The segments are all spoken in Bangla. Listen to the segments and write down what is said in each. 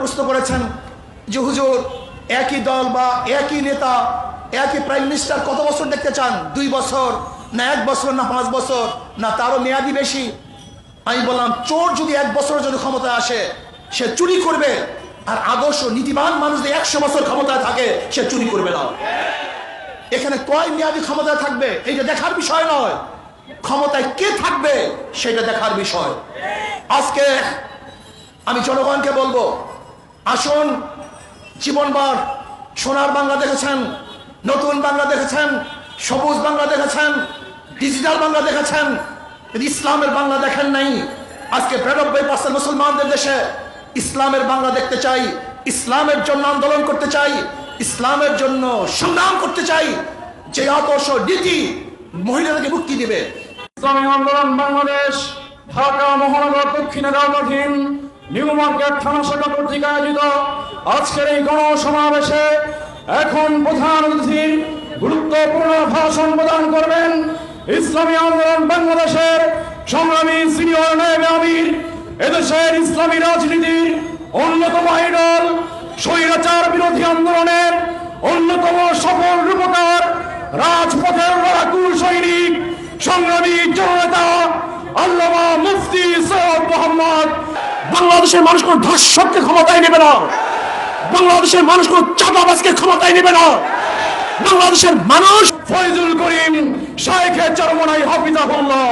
প্রশ্ন করেছেন যে, হুজুর, একই দল বা একই নেতা, একই প্রাইম মিনিস্টার কত বছর দেখতে চান? দুই বছর না এক বছর না পাঁচ বছর না তারও মেয়াদি বেশি? আমি বললাম, চোর যদি এক বছরের জন্য ক্ষমতায় আসে, সে চুরি করবে। আর আদর্শ, নীতিবান মানুষ যদি একশো বছর ক্ষমতায় থাকে, সে চুরি করবে না। এখানে কয় মেয়াদি ক্ষমতায় থাকবে? এইটা দেখার বিষয় নয়। ক্ষমতায় কে থাকবে, সেটা দেখার বিষয়। আজকে আমি জনগণকে বলব আসুন জীবনবার সোনার বাংলা দেখেছেন, নতুন বাংলা দেখেছেন, সবুজ বাংলা দেখেছেন ডিজিটাল বাংলা দেখেছেন ইসলামের বাংলা দেখেন নাই। আজকে বিরানব্বই পার্সেন্ট মুসলমানদের দেশে ইসলামের বাংলা দেখতে চাই, ইসলামের জন্য আন্দোলন করতে চাই, ইসলামের জন্য সংগ্রাম করতে চাই, যে আদর্শ নীতি মহিলাদেরকে মুক্তি দিবে। ইসলামী আন্দোলন বাংলাদেশ, ঢাকা মহানগর দক্ষিণের আওতাধীন নিউ মার্কেট থানা শাখা কর্তৃক আয়োজিত আজকের এই গণসমাবেশে এখন প্রধান অতিথির গুরুত্বপূর্ণ ভাষণ প্রদান করবেন ইসলামী আন্দোলন বাংলাদেশের সংগ্রামী সিনিয়র নায়েবে আমির, এদেশের ইসলামী রাজনীতির অন্যতম আইডল, স্বৈরাচার বিরোধী আন্দোলনের অন্যতম সফল রূপকার, রাজপথের লড়াকু সৈনিক, সংগ্রামী জননেতা আল্লামা মুফতি সৈয়দ মোহাম্মদ বাংলাদেশের মানুষ কোন ধর্ষককে ক্ষমতায় নেবে না। বাংলাদেশের মানুষ কোন চাঁদাবাজকে ক্ষমতায় নেবে না। বাংলাদেশের মানুষ ফয়জুল করিম শাইখে চরমনাই হাফিজাহুল্লাহ।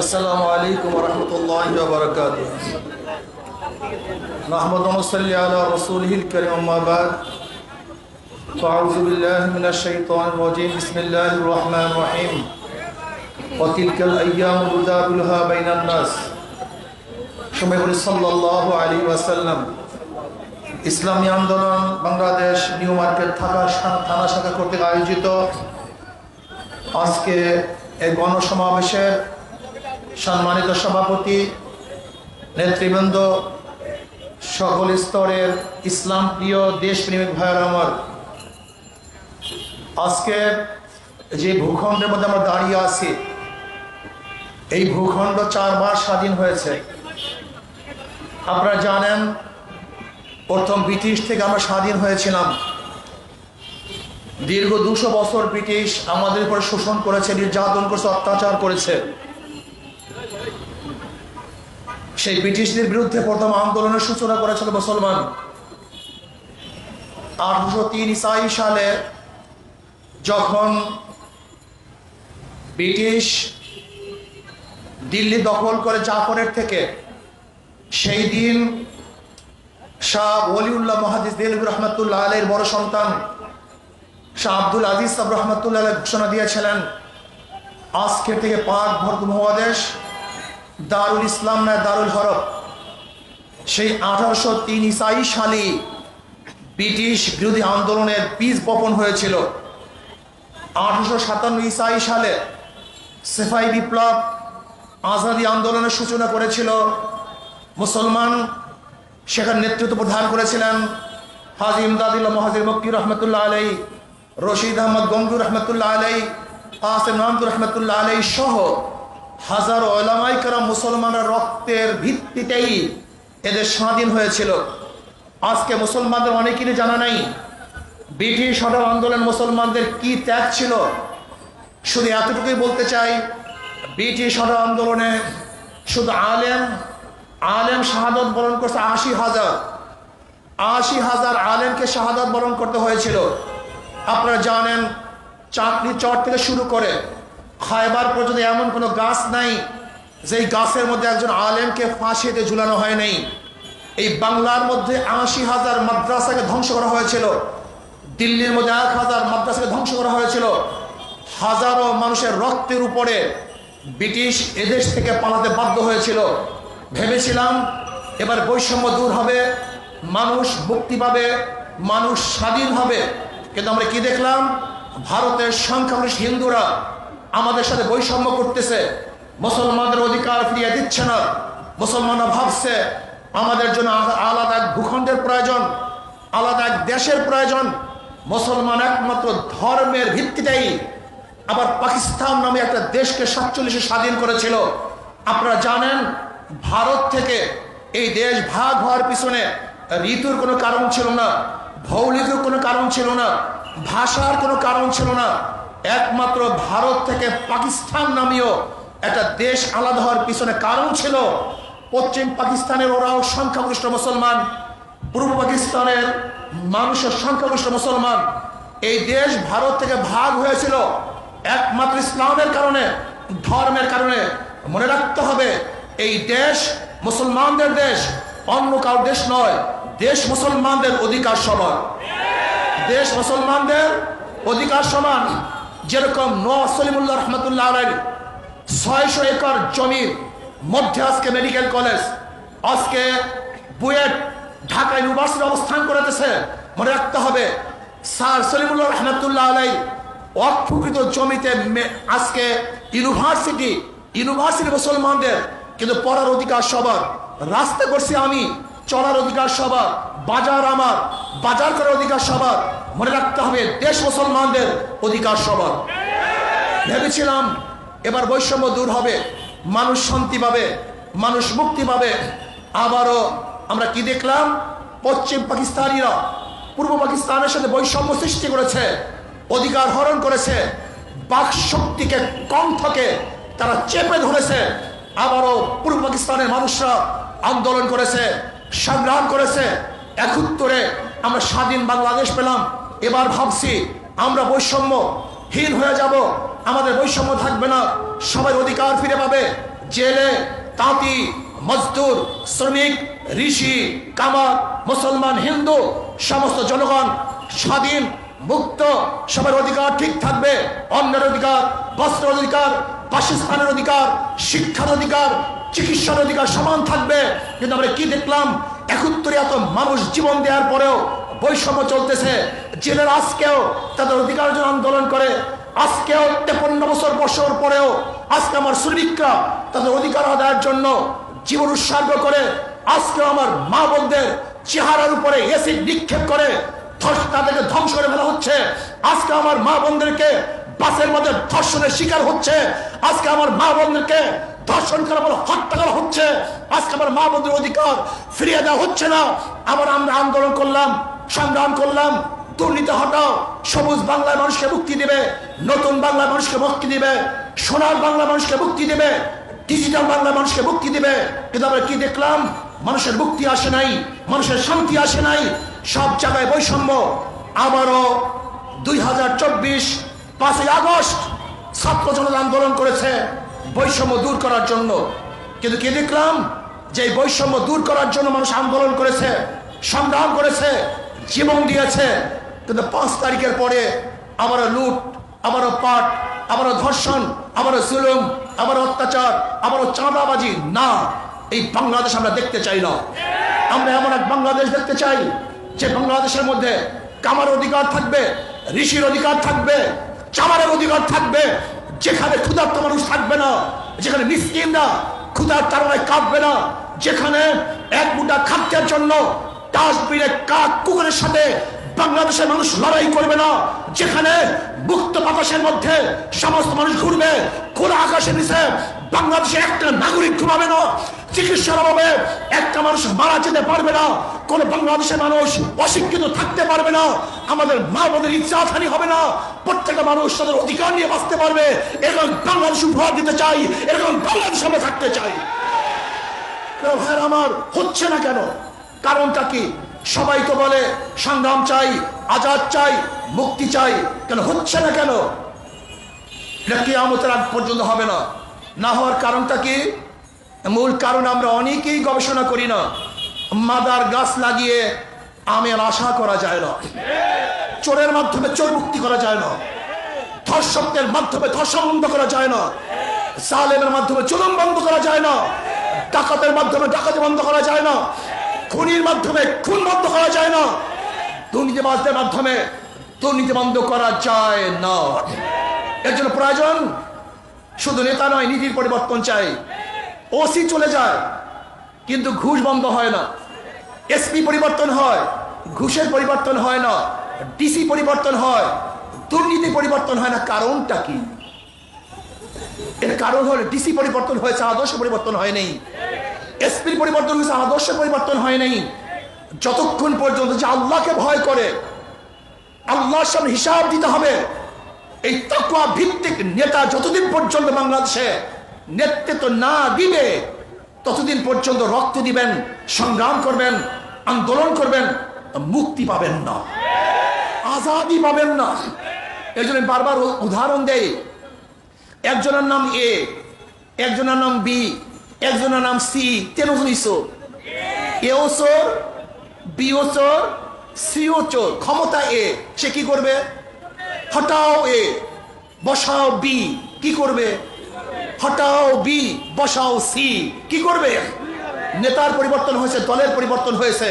আসসালামু আলাইকুম ওয়া রাহমাতুল্লাহি ওয়া বারাকাতুহু। নাহমাদু ওয়া নুসাল্লি আলা রাসূলিহিল কারীম فأعوذ بالله من الشيطان الرجيم بسم الله الرحمن الرحيم وتلك الأيام نداولها بين الناس সময় বলি সাল্লাল্লাহু আলাইহি ওয়াসাল্লাম ইসলামী আন্দোলন বাংলাদেশ নিউ মার্কেট থাকা থানা শাখা কর্তৃক আয়োজিত আজকে এই গণসমাবেশের সম্মানিত সভাপতি নেতৃবৃন্দ সকল স্তরের ইসলাম প্রিয় দেশপ্রেমিক ভাইয়ের আমার আজকে যে ভূখণ্ডের মধ্যে আমরা দাঁড়িয়ে আছি, এই ভূখণ্ড চার চারবার স্বাধীন হয়েছে। আপনারা জানেন, প্রথম ব্রিটিশ থেকে আমরা স্বাধীন হয়েছিলাম। দীর্ঘ দুশো বছর ব্রিটিশ আমাদের উপর শোষণ করেছে, নির্যাতন করেছে, অত্যাচার করেছে। সেই ব্রিটিশদের বিরুদ্ধে প্রথম আন্দোলনের সূচনা করেছিল মুসলমান। আঠারোশো তিন সালে যখন ব্রিটিশ দিল্লি দখল করে জাফরের থেকে, সেই দিন শাহ ওলিউল্লাহ মহাদিস দিল রহমতুল্লাহ আলের বড় সন্তান শাহ আব্দুল আজিজ সাব রহমতুল্লাহ ঘোষণা দিয়েছিলেন, আজকে থেকে পাক ভরত মহাদেশ দারুল ইসলাম না দারুল হরফ। সেই আঠারোশো তিন ইসাই সালে ব্রিটিশ বিরোধী আন্দোলনের বীজ বপন হয়েছিল। আঠারোশো সাতান্ন ইসাই সালে সেফাই বিপ্লব আজাদি আন্দোলনের সূচনা করেছিল। মুসলমান সেখানে নেতৃত্ব প্রদান করেছিলেন হাজি ইমদাদুল্লাহ মহাজির মক্কি রহমতুল্লাহ আলাই রশিদ আহমদ গঙ্গুর রহমতুল্লাহ আলাই কাসেম নামদুর রহমতুল্লাহ আলাই সহ হাজারো ওলামাই করা মুসলমানের রক্তের ভিত্তিতেই এদের স্বাধীন হয়েছিল। আজকে মুসলমানদের অনেকেরই জানা নাই ব্রিটিশ সরব আন্দোলন মুসলমানদের কি ত্যাগ ছিল? শুধু এতটুকুই বলতে চাই, ব্রিটিশ সরব আন্দোলনে শুধু আলেম আলেম শাহাদত বরণ করছে আশি হাজার। আশি হাজার আলেমকে শাহাদত বরণ করতে হয়েছিল। আপনারা জানেন, চাকরি চট থেকে শুরু করে খায়বার পর্যন্ত এমন কোনো গাছ নাই, যেই গাছের মধ্যে একজন আলেমকে ফাঁসিতে ঝুলানো হয় নাই। এই বাংলার মধ্যে আশি হাজার মাদ্রাসাকে ধ্বংস করা হয়েছিল। দিল্লির মধ্যে এক হাজার মাদ্রাসাকে ধ্বংস করা হয়েছিল। হাজারো মানুষের রক্তের উপরে ব্রিটিশ এদেশ থেকে পালাতে বাধ্য হয়েছিল। ভেবেছিলাম এবার বৈষম্য দূর হবে, মানুষ মুক্তি পাবে, মানুষ স্বাধীন হবে। কিন্তু আমরা কি দেখলাম? ভারতের সংখ্যাগরিষ্ঠ হিন্দুরা আমাদের সাথে বৈষম্য করতেছে। মুসলমানদের অধিকার ফিরিয়ে দিচ্ছে না। মুসলমানরা ভাবছে, আমাদের জন্য আলাদা এক ভূখণ্ডের প্রয়োজন, আলাদা এক দেশের প্রয়োজন। মুসলমান একমাত্র ধর্মের ভিত্তিতেই আবার পাকিস্তান নামে একটা দেশকে সাতচল্লিশে স্বাধীন করেছিল। আপনারা জানেন, ভারত থেকে এই দেশ ভাগ হওয়ার পিছনে ঋতুর কোনো কারণ ছিল না ভৌলিক কোনো কারণ ছিল না, ভাষার কোনো কারণ ছিল না। একমাত্র ভারত থেকে পাকিস্তান নামীয় একটা দেশ আলাদা হওয়ার পিছনে কারণ ছিল, পশ্চিম পাকিস্তানের ওরাও সংখ্যাগরিষ্ঠ মুসলমান পূর্ব পাকিস্তানের মানুষের সংখ্যাগরিষ্ঠ মুসলমান, এই দেশ ভারত থেকে ভাগ হয়েছিল একমাত্র ইসলামের কারণে, ধর্মের কারণে। মনে রাখতে হবে, এই দেশ মুসলমানদের দেশ, অন্য কারও দেশ নয়, দেশ মুসলমানদের অধিকার সমান। দেশ মুসলমানদের অধিকার সমান, যেরকম নোয়া সলিমুল্লাহ রহমতুল্লাহ আলাই ছয়শো একর জমির মধ্যে আজকে মেডিকেল কলেজ আজকে বুয়েট ঢাকা ইউনিভার্সিটি অবস্থান করেছে, মনে রাখতে হবে, স্যার সলিমুল্লাহ রহমতুল্লাহ আলাই অক্ষকৃত জমিতে আজকে ইউনিভার্সিটি ইউনিভার্সিটি মুসলমানদের, কিন্তু পড়ার অধিকার সবার রাস্তা করছি আমি, চলার অধিকার সবার, বাজার আমার, বাজার করার অধিকার সবার, মনে রাখতে হবে, দেশ মুসলমানদের অধিকার সবার। ভেবেছিলাম এবার বৈষম্য দূর হবে, মানুষ শান্তি পাবে, মানুষ মুক্তি পাবে, আবারও আমরা কি দেখলাম? পশ্চিম পাকিস্তানিরা পূর্ব পাকিস্তানের সাথে বৈষম্য সৃষ্টি করেছে, অধিকার হরণ করেছে, বাক শক্তিকে কম কণ্ঠকে তারা চেপে ধরেছে, আবারও পূর্ব পাকিস্তানের মানুষরা আন্দোলন করেছে, সংগ্রাম করেছে। একত্তরে আমরা স্বাধীন বাংলাদেশ পেলাম। এবার ভাবছি আমরা বৈষম্য হীন হয়ে যাব। আমাদের বৈষম্য থাকবে না। সবাই অধিকার ফিরে পাবে। জেলে, তাঁতি, মজদুর, শ্রমিক ঋষি কামার মুসলমান, হিন্দু, সমস্ত জনগণ স্বাধীন, মুক্ত, সবার অধিকার ঠিক থাকবে অন্যের অধিকার বস্ত্র অধিকার, বাসস্থানের অধিকার, শিক্ষার অধিকার, চিকিৎসার অধিকার সমান থাকবে। কিন্তু আমরা কি দেখলাম? একত্তরে এত মানুষ জীবন দেওয়ার পরেও বৈষম্য চলতেছে। জেলের আজকেও তাদের অধিকার জন্য আন্দোলন করে। আজকেও তেপন্ন বছর বছর পরেও আজকে আমার শ্রমিকরা তাদের অধিকার আদায়ের জন্য জীবন উৎসর্গ করে আজকে আমার মা বোনদের চেহারার উপরে এসিড নিক্ষেপ করে তাদেরকে ধ্বংস করে ফেলা হচ্ছে। আজকে আমার মা বোনদেরকে বাসের মধ্যে ধর্ষণের শিকার হচ্ছে। আজকে আমার মা বোনদেরকে ধর্ষণ করা বলে হত্যা করা হচ্ছে। আজকে আমার মা বোনদের অধিকার ফিরিয়ে দেওয়া হচ্ছে না। আবার আমরা আন্দোলন করলাম, সংগ্রাম করলাম। দুর্নীতি হটাও, সবুজ বাংলার মানুষকে মুক্তি দিবে, নতুন বাংলা মানুষকে মুক্তি দিবে, সোনার বাংলা মানুষকে মুক্তি দিবে, ডিজিটাল বাংলা মানুষকে মুক্তি দিবে। কিন্তু আমরা কি দেখলাম? মানুষের মুক্তি আসে নাই, মানুষের শান্তি আসে নাই, সব জায়গায় বৈষম্য। আবারও দুই হাজার চব্বিশ পাঁচই আগস্ট ছাত্র জনতা আন্দোলন করেছে বৈষম্য দূর করার জন্য। কিন্তু কি দেখলাম? যে বৈষম্য দূর করার জন্য মানুষ আন্দোলন করেছে, সংগ্রাম করেছে, জীবন দিয়েছে। কিন্তু পাঁচ তারিখের পরে আবারও লুট আবারও পাট আবারও ধর্ষণ আবারও জুলুম আবারও অত্যাচার আবারও চাঁদাবাজি, না। এই বাংলাদেশ আমরা দেখতে চাই না। আমরা এমন এক বাংলাদেশ দেখতে চাই, যে বাংলাদেশের মধ্যে কামার অধিকার থাকবে, ঋষির অধিকার থাকবে, চামারের অধিকার থাকবে, যেখানে ক্ষুধার্ত মানুষ থাকবে না, যেখানে মিসকিনরা ক্ষুধার তারণায় কাঁদবে না, যেখানে এক মুঠা খাদ্যের জন্য ডাস্টবিনে কাক কুকুরের সাথে বাংলাদেশের মানুষ লড়াই করবে না, যেখানে মুক্ত বাতাসের মধ্যে সমস্ত মানুষ ঘুরবে, খোলা আকাশের নিচে বাংলাদেশে একটা নাগরিক ঘুমাবে না, চিকিৎসার অভাবে একটা মানুষ মারা যেতে পারবে না, কোন বাংলাদেশের মানুষ অশিক্ষিত থাকতে পারবে না, আমাদের মা বোনের ইচ্ছাধারী হবে না, প্রত্যেকটা মানুষ তাদের অধিকার নিয়ে বাঁচতে পারবে, এরকম বাংলাদেশ উপহার দিতে চাই, এরকম বাংলাদেশ আমরা থাকতে চাই। ভাইয়ের আমার, হচ্ছে না কেন? কারণটা কি? সবাই তো বলে, সংগ্রাম চাই, আজাদ চাই, মুক্তি চাই, কেন হচ্ছে না কেন? এটা কেয়ামতের আগ পর্যন্ত হবে না। না হওয়ার কারণটা কি? মূল কারণ আমরা অনেকেই গবেষণা করি না। মাদার গাছ লাগিয়ে আমের আশা করা যায় না। চোরের মাধ্যমে চোর মুক্তি করা যায় না। ধর্ষকদের মাধ্যমে ধর্ষণ বন্ধ করা যায় না। জালেমের মাধ্যমে চুলন বন্ধ করা যায় না। ডাকাতের মাধ্যমে ডাকাতি বন্ধ করা যায় না। খুনির মাধ্যমে খুন বন্ধ করা যায় না। দুর্নীতিবাজদের মাধ্যমে দুর্নীতি বন্ধ করা যায় না। এর জন্য প্রয়োজন শুধু নেতা নয়, নীতির পরিবর্তন চাই। ওসি চলে যায়, কিন্তু ঘুষ বন্ধ হয় না। এসপি পরিবর্তন হয়, ঘুষের পরিবর্তন হয় না। ডিসি পরিবর্তন হয়, দুর্নীতি পরিবর্তন হয় না। কারণটা কি? এর কারণ হলো ডিসি পরিবর্তন হয়েছে, আদর্শ পরিবর্তন হয় নাই। এসপির পরিবর্তন হয়েছে, আদর্শ পরিবর্তন হয় নাই। যতক্ষণ পর্যন্ত যে আল্লাহকে ভয় করে, আল্লাহর সামনে হিসাব দিতে হবে এই তকুয়া ভিত্তিক নেতা যতদিন পর্যন্ত বাংলাদেশে নেতৃত্ব না দিবে, ততদিন পর্যন্ত রক্ত দিবেন, সংগ্রাম করবেন, আন্দোলন করবেন, মুক্তি পাবেন না। আজাদি পাবেন না। এই জন্য বারবার উদাহরণ দেয় একজনের নাম এ, একজনের নাম বি, একজনের নাম সি তেরোজন ইসো। এও চোর বিও চোর সিও চোর। ক্ষমতা এ, সে কি করবে? হটাও এ, বসাও বি, কি করবে? হটাও বি, বসাও সি, কি করবে? নেতার পরিবর্তন হয়েছে, দলের পরিবর্তন হয়েছে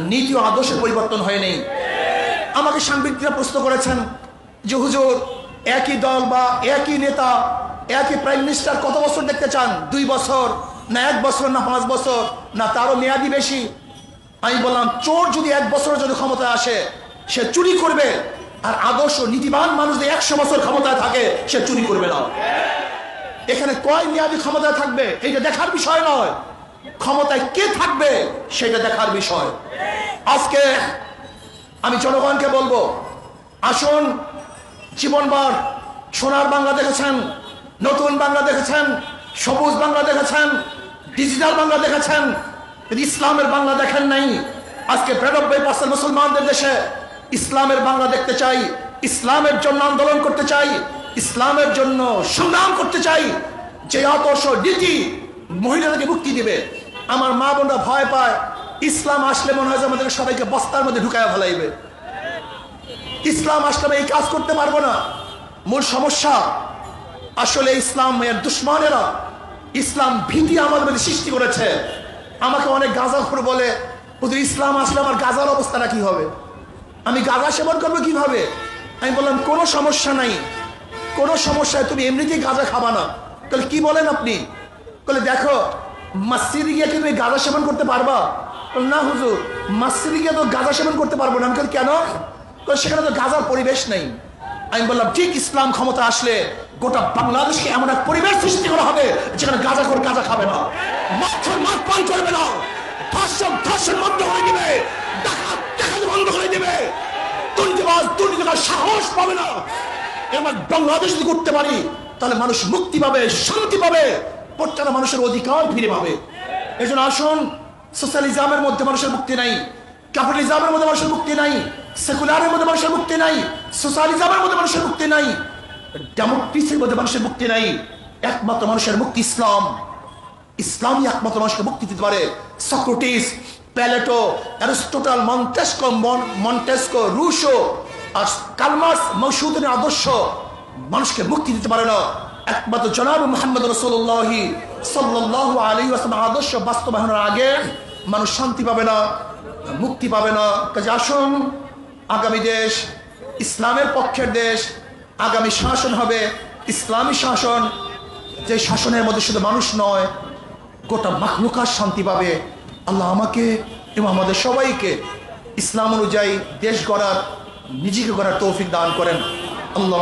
নীতি ও আদর্শের পরিবর্তন হয়নি। আমাকে সাংবাদিকরা প্রশ্ন করেছেন যে, হুজুর, একই দল বা একই নেতা, একই প্রাইম মিনিস্টার কত বছর দেখতে চান? দুই বছর, না এক বছর, না পাঁচ বছর, না তারও মেয়াদি বেশি? আমি বললাম, চোর যদি এক বছরের জন্য ক্ষমতায় আসে, সে চুরি করবে। আর আদর্শ, নীতিবান মানুষ যদি একশো বছর ক্ষমতায় থাকে, সে চুরি করবে না। এখানে কয় মেয়াদি ক্ষমতায় থাকবে, এইটা দেখার বিষয় নয়। ক্ষমতায় কে থাকবে, সেটা দেখার বিষয়। আজকে আমি জনগণকে বলব, আসুন জীবনবার সোনার বাংলা দেখেছেন, নতুন বাংলা দেখেছেন, সবুজ বাংলা দেখেছেন, ডিজিটাল বাংলা দেখেছেন ইসলামের বাংলা দেখেন নাই। আজকে বিরানব্বই পার্সেন্ট মুসলমানদের দেশে ইসলামের বাংলা দেখতে চাই, ইসলামের জন্য আন্দোলন করতে চাই, ইসলামের জন্য সংগ্রাম করতে চাই, যে আদর্শ নীতি মহিলাদেরকে মুক্তি দিবে। আমার মা বোনরা ভয় পায়, ইসলাম আসলে মনে হয় যে আমাদের সবাইকে বস্তার মধ্যে ঢুকায় ফেলাইবে। ইসলাম আসলে এই কাজ করতে পারব না। মূল সমস্যা, আসলে ইসলাম ইসলামের দুশ্মনেরা, ইসলাম ভীতি আমাদের মধ্যে সৃষ্টি করেছে। আমাকে অনেক গাঁজাখোর বলে ইসলাম আসলে আমার গাজার অবস্থাটা কি হবে? আমি গাঁজা সেবন করব কীভাবে? আমি বললাম, কোনো সমস্যা নাই। কোনো সমস্যায় তুমি এমনিতেই গাঁজা খাবা না। তাহলে কি বলেন আপনি? বলে, দেখো মসজিদে গিয়ে কি তুমি গাঁজা সেবন করতে পারবা? না হুজুর মসজিদে গিয়ে তো গাঁজা সেবন করতে পারব না। আমি কেন? সেখানে তো গাঁজার পরিবেশ নেই। আমি বললাম, ঠিক ইসলাম ক্ষমতা আসলে গোটা বাংলাদেশকে এমন এক পরিবেশ সৃষ্টি করা হবে যেখানে গাঁজা করে গাঁজা খাবে না মাছের মাছ পান করবে না ধর্ষণ ধর্ষণ বন্ধ করে দিবে ডাকাত ডাকাত বন্ধ করে দিবে দুর্নীতিবাজ দুর্নীতিবাজ সাহস পাবে না। এবার বাংলাদেশ করতে পারি, তাহলে মানুষ মুক্তি পাবে, শান্তি পাবে, প্রত্যেকটা মানুষের অধিকার ফিরে পাবে। এই জন্য আসুন, সোশ্যালিজমের মধ্যে মানুষের মুক্তি নাই, ক্যাপিটালিজমের মধ্যে মানুষের মুক্তি নাই, সেকুলারের মধ্যে মানুষের মুক্তি নাই, সোশ্যালিজমের মধ্যে মানুষের মুক্তি নাই, ডেমোক্রেসির মধ্যে মানুষের মুক্তি নাই, একমাত্র মানুষের মুক্তি ইসলাম। ইসলামই একমাত্র মানুষকে মুক্তি দিতে পারে। সক্রেটিস, প্যালেটো, অ্যারিস্টোটাল, মন্টেস্কো, মন- মন্টেস্কো, রুশো আর কালমাস মৌসুদের আদর্শ। মানুষকে মুক্তি দিতে পারে না। একমাত্র জনাব মোহাম্মদ রসুল্লাহ সাল্লাহ আলী আসলাম আদর্শ বাস্তবায়নের আগে মানুষ শান্তি পাবে না, মুক্তি পাবে না। কাজে আসুন, আগামী দেশ ইসলামের পক্ষের দেশ, আগামী শাসন হবে। ইসলামী শাসন যে শাসনের মধ্যে শুধু মানুষ নয়, গোটা মাখলুকার শান্তি পাবে। আল্লাহ আমাকে এবং আমাদের সবাইকে ইসলাম অনুযায়ী দেশ গড়ার নিজেকে করার তৌফিক দান করেন। আল্লাহ